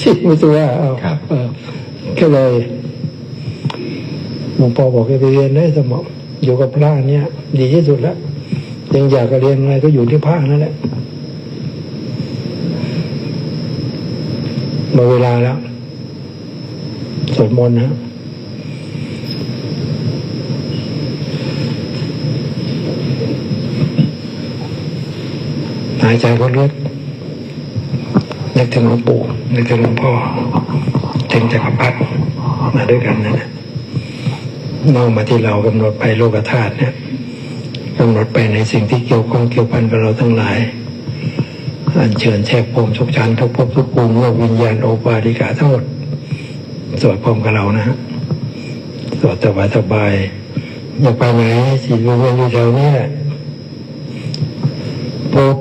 ที่ไม่ตัวเอาครับเออก็เลยหลวงพ่อบอกให้ไปเรียนได้สมองอยู่กับพระเนี่ย ดีที่สุดแล้วยังอยากจะเรียนอะไรก็อยู่ที่พระนั่นแหละหมดเวลาแล้วสวดมนต์นะหายใจก็ลึก นึกถึงหลวงปู่นึกถึงหลวงพ่อถึงจักรพรรดิมาด้วยกันนั่นแหละมองมาที่เรากำหนดไปโลกธาตุเนี่ยกำหนดไปในสิ่งที่เกี่ยวข้องเกี่ยวพันกับเราทั้งหลายอันเชิญแช่พรมทุกชั้นทุกภพทุกภูมิโลกวิญญาณโอปาติกาทั้งหมดสวดพร้อมกับเรานะฮะสวดสบายสบายอย่าไปไหนสิเวียนอยู่แถวนี้แหละพุท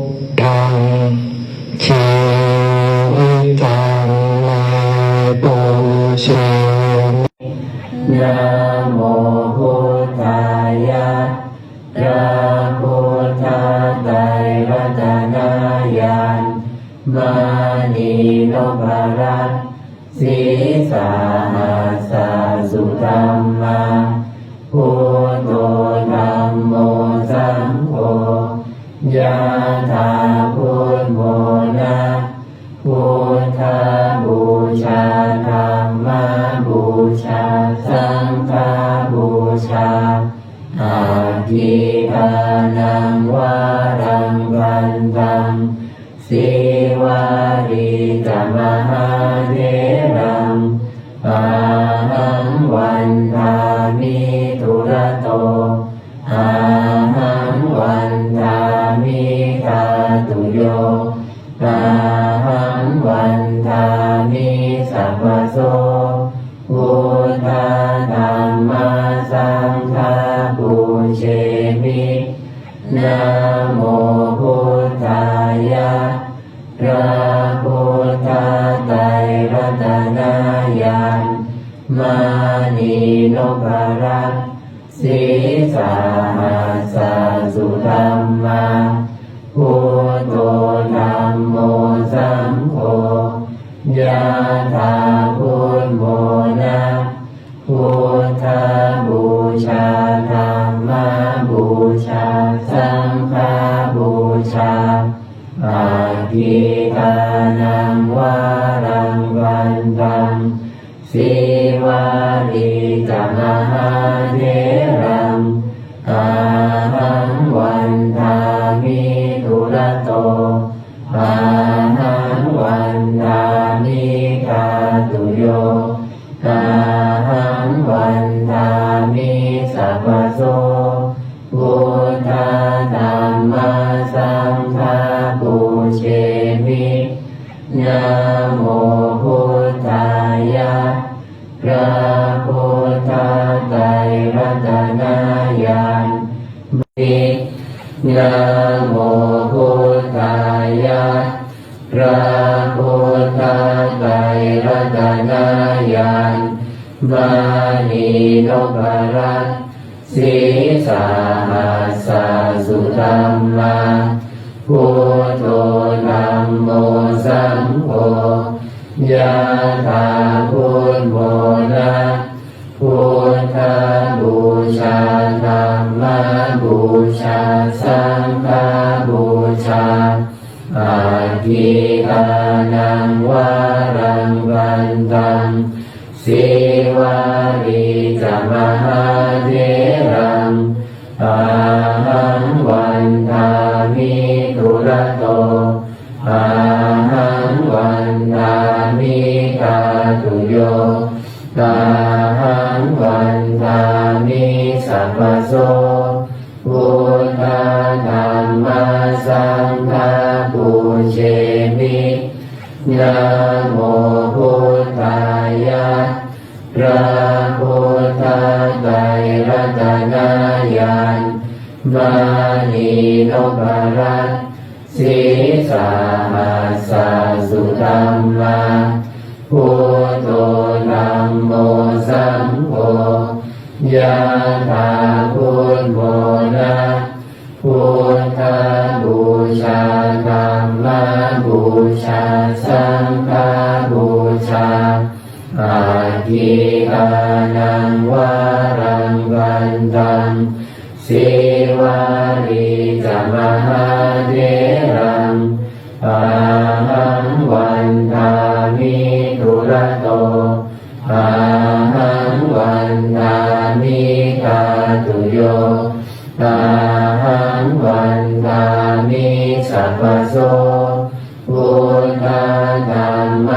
มานีโนพรัตน์สีสาหัสสะสุธรรม จ สีสาหัสสะสุธรรมาพุทโธธรรมโมสังโฆยะถาพุทโมนะพุทธบูชาธรรมบูชา สังฆบูชาอาทิทานังวารังวันตังสีวารี จามหาเทรังอาหังวันทามิทุระโตอา นะโมพุทธายะพระพุทธไตรรัตนายานมานีโนภรัตสีสาหัสสะสุธรรมาพุทโธธรรมโมสังโฆยะถาพุทโมนะ พุทธบูชาธรรมบูชา สังฆบูชาอาทิตานังวารังบันตังสิวาริจมหาเทรา ยะถาพุทโมนะพุทธบูชาธรรมบูชา สังฆบูชาอาทิอานังวารังวันตังสิวาริจมหาเทรังอาหังวันทามิทุระโตอาหังวัน อาหังวันทามิสัพพโสพุทธาธรรม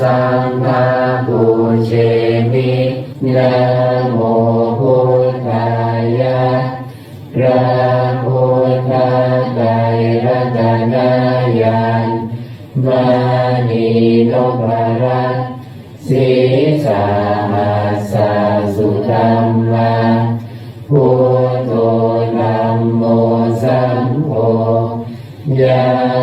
สังฆาปุเชมินะโมพุทธายะพระพุทธไตรรัตนายานมานีโนภรัตสีสาหัสสุธรรมาพุท ย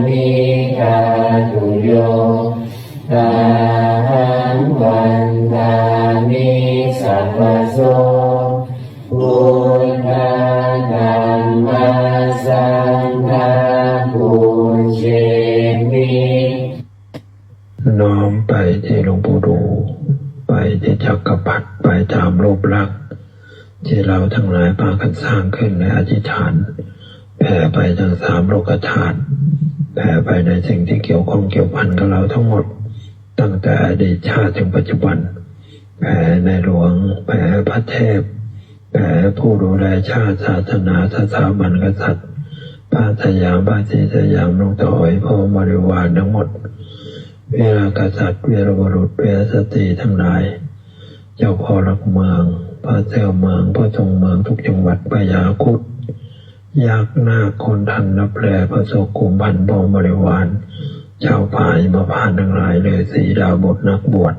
ามิกาตุโยอาหังวันทามิสัพพโสพุทธาธรรมสังฆาปุเชมิน้อมไปที่หลวงปู่ดู ไปที่จักรพรรดิไปตามรูปลักษณ์ที่เราทั้งหลายพากันสร้างขึ้นและอธิษฐานแผ่ไปทางสามโลกธาตุแผ่ไปในสิ่งที่เกี่ยวข้องเกี่ยวพันกับเราทั้งหมด ตั้งแต่อดีตชาติถึงปัจจุบัน แผ่ในหลวง แผ่พระเทพ แผ่ผู้ดูแลชาติศาสนาสถาบันกษัตริย์พระสยามพระศรีสยามลงต่อยพระบริวารทั้งหมด เวลากษัตริย์เวรบุรุษเวรสตรีทั้งหลาย เจ้าพ่อรักเมือง พระเจ้าเมืองพระทรงเมืองทุกจังหวัดพญาคุด ยากหน้าคคนทันรับแลพระโสกุมพันธ์บองบริวาร เจ้าผายมาผ่านทั้งหลายเลยสีดาวบทนักบวช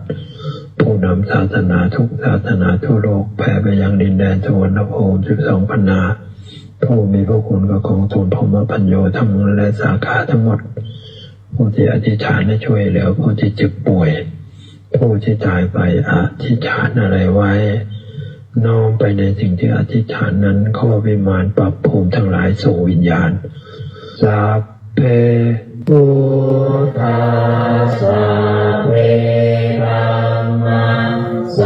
ผู้นำศาสนาทุกศาสนาทั่วโลกแผ่ไปยังดินแดนสวรรณภูมิสิบสองพันนา ผู้มีพระคุณกับของทูลพรมพันโยทั้งและสาขาทั้งหมด ผู้ที่อธิษฐานให้ช่วยเหลือผู้ที่เจ็บป่วย ผู้ที่ตายไปอธิษฐานอะไรไว้ น้อมไปในสิ่งที่อธิษฐานนั้นข้อวิมานปรับภูมิทั้งหลายสู่วิญญาณสัพเพปุทธัสสะเพธัมมัส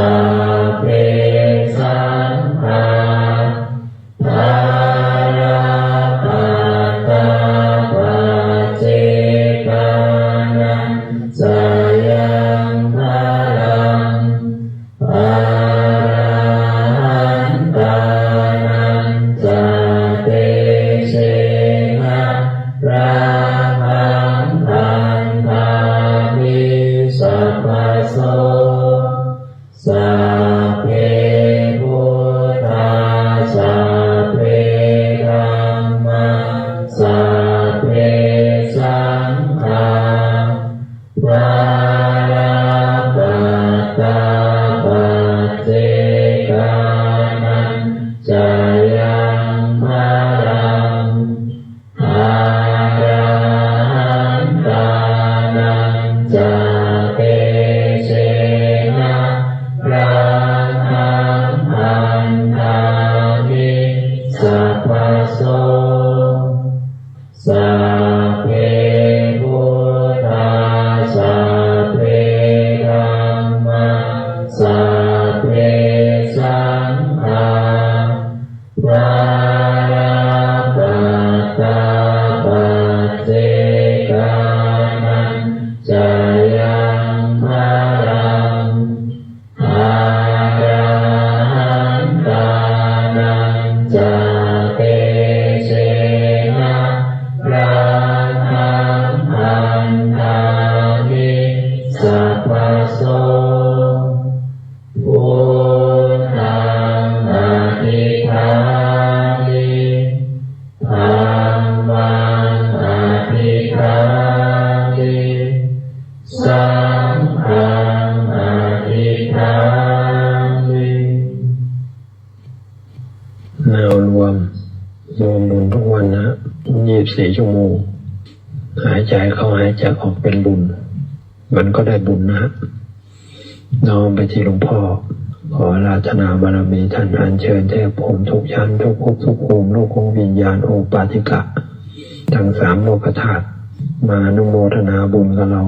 สัมปันอิทานิเรารวมรวมบุญทุกวันนะยี่สิบสี่ชั่วโมง หายใจเข้าหายใจออกเป็นบุญ มันก็ได้บุญนะน้อมไปที่หลวงพ่อ ขอราธนาบารมีท่านอันเชิญเทพผมทุกชั้นทุกภพทุกภูมิโลกของวิญญาณโอปาติกะ ทั้งสามโลกธาตุมานุโมทนาบุญกับเรา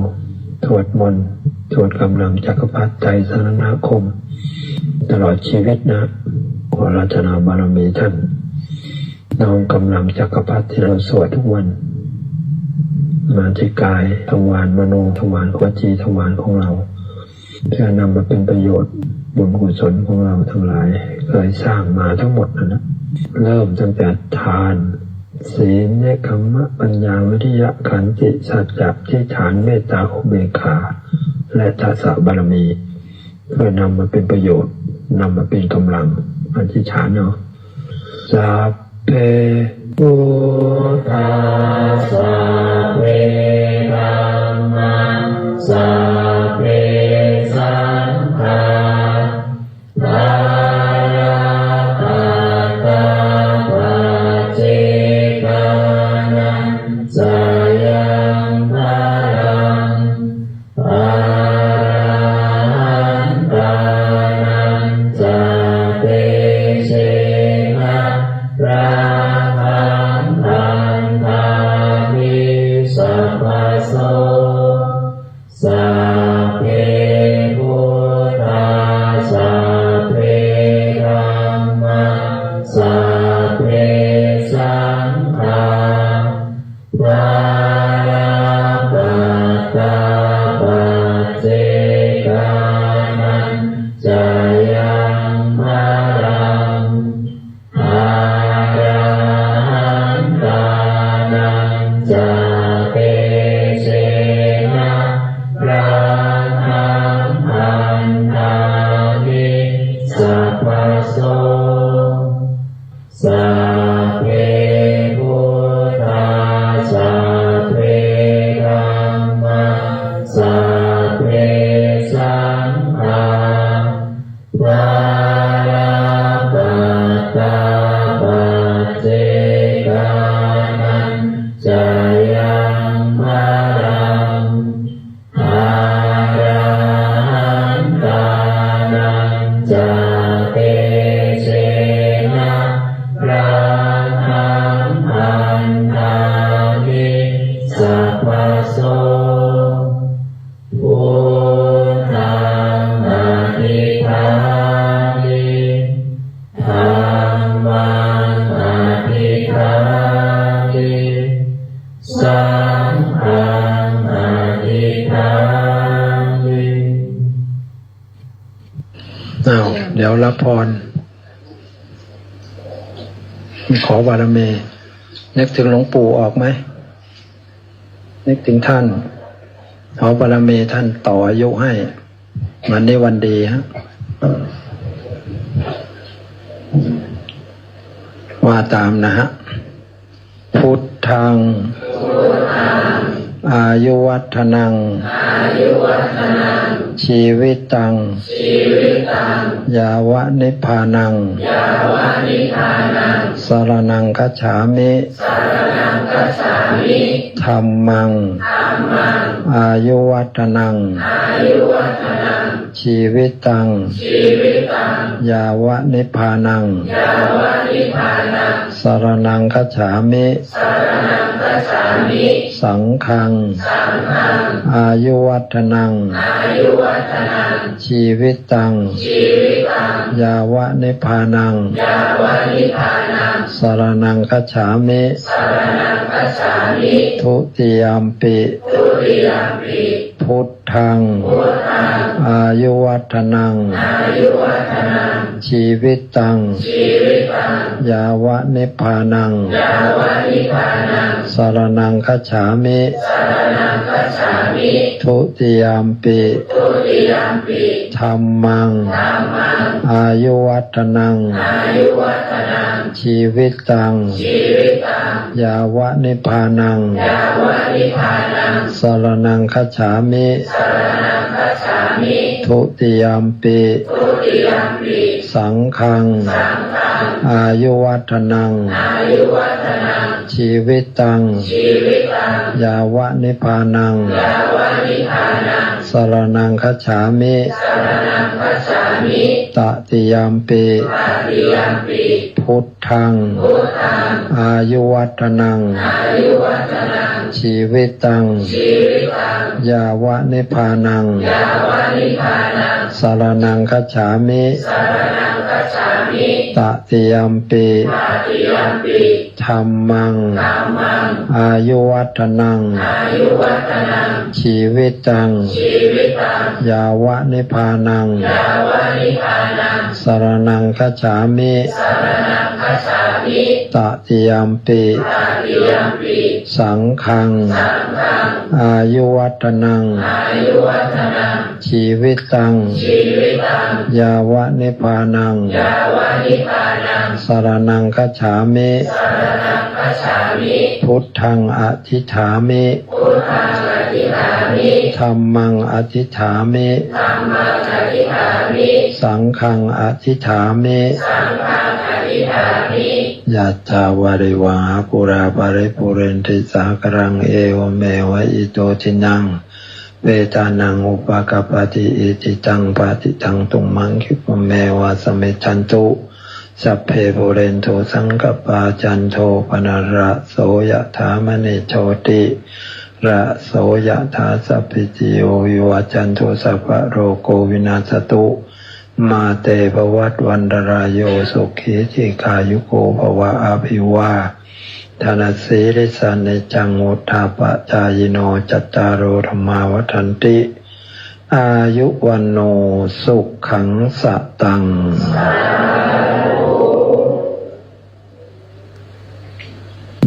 สวดมนต์สวดกำลังจักรพรรดิใจสรณคม ตลอดชีวิตนะขอราธนาบารมีท่านน้อมกำลังจักรพรรดิที่เราสวดทุกวัน มาที่กายทวารมโนทวารวจีทวารของเราเพื่อนำมาเป็นประโยชน์บุญกุศลของเราทั้งหลายเคยสร้างมาทั้งหมดนะนะเริ่มตั้งแต่ทาน ศีลเนคขมมะปัญญาวิทยะขันติสัจจะที่ฐานเมตตาอุเบกขา และทัสะบารมี เพื่อนำมาเป็นประโยชน์นำมาเป็นกำลังอธิษฐานเนาะสัพเพพุทธา โสพุทธังอธิษฐามิธัมมังอธิษฐามิสังฆังอธิษฐามิอ้าเดี๋ยวรับพร ขอบารมีนึกถึงหลวงปู่ออกไหม นึกถึงท่านขอบารมีท่านต่ออายุให้วันนี้วันดีฮะว่าตามนะฮะ พุทธัง อายุวัฒนัง ชีวิตตัง ยาวะนิพพานัง ยาวะนิพพานัง สารนังคัจฉามิสารนังคัจฉามิธรรมัง ธรรมัง อายุวัฒนัง อายุวัฒนัง ชีวิตตังชีวิตตัง ยาวะนิพพานังยาวะนิพพานัง สารนังคัจฉามิสารนังคัจฉามิสังฆังสัง ฆัง อายุวัฒนัง ชีวิตตังชีวิตตังยาวะนิพพานังยาวะนิพพานัง สา รนังคัจฉามิสารนังคัจฉามิทุติยมปิทุติยมปิพุทธังพุทธังอายุวัฒนัง อายุวัฒนัง ชีวิตตังชีวิตตังยาวะนิพพานัง ยาวะนิพพานังสารนังคัจฉามิทุติยมปิทุติยมปิธรรมังธรรมังอายุวัฒนังอายุวัฒนังชีวิตตังชีวิตตังยาวะนิพพานังยาวะนิพพานัง สารนังคัจฉามิสารนังคัจฉามิทุติยมปิทุติยมปิสังฆังสังฆัง อายุวัฒนังอายุวัฒนัง ชีวิตตัง ยาวะนิพพานังสรนังคัจฉามิตติยามปีพุทธังอายุวัฒนังชีวิตตังยาวะนิพพานังสรนังคัจฉามิตติยามปีธรรมังอายุวัฒนังชีวิตตังยาวะนิพพานังสรนังคัจฉามิ ตติยามปีสังฆังอายุวัฒนัง ชีวิตตัง ยาวะนิพพานังสรนังคัจฉามิพุทธังอธิฐามิธรรมังอธิฐามิสังฆังอธิฐามิ ยะถาวาริวาปุราปาริปุเรนติสากรังเอวเมวะอิโตทินังเวตานังอุปกปปติอิติตังปฏิตังตุมมังคิปเมวะสเมจันตุสัพเพปุเรนโทสังกปาจันโทปนาระโสยถามณิโชติระโสยถาสัพพิติโยวิวจันโทสัพพะโรโกวินาศตุ มาเตภวัตวันตรายโยสุขีจิกายุโกภวะอาภิวาธนาสีริสานิจังวุธาปจายโนจัตตารโอธรรมาวัันติ อายุวันโนสุขขังสะตัง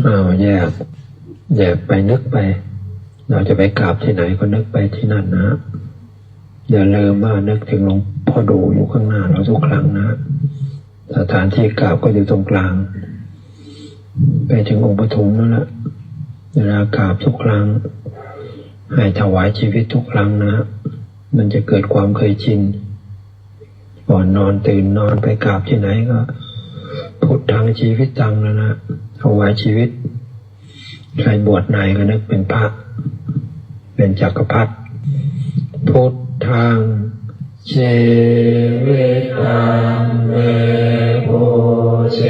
เอาแยกแยกไปนึกไป เราจะไปกราบที่ไหนก็นึกไปที่นั่นนะ อย่าลืมว่านึกถึงหลวง พ่อดูอยู่ข้างหน้าเราทุกครั้งนะ สถานที่กราบก็อยู่ตรงกลาง ไปถึงองค์ปฐุมนั่นแหละเวลากราบทุกครั้ง ให้ถวายชีวิตทุกครั้งนะ มันจะเกิดความเคยชินก่อนนอนตื่นนอนไปกราบที่ไหนก็พุทธังชีวิตตังแล้วนะถวายชีวิตใครบวชนายก็นึกเป็นพระ เป็นจักรพรรดิพุทธัง ชีวิตตังเมโพเช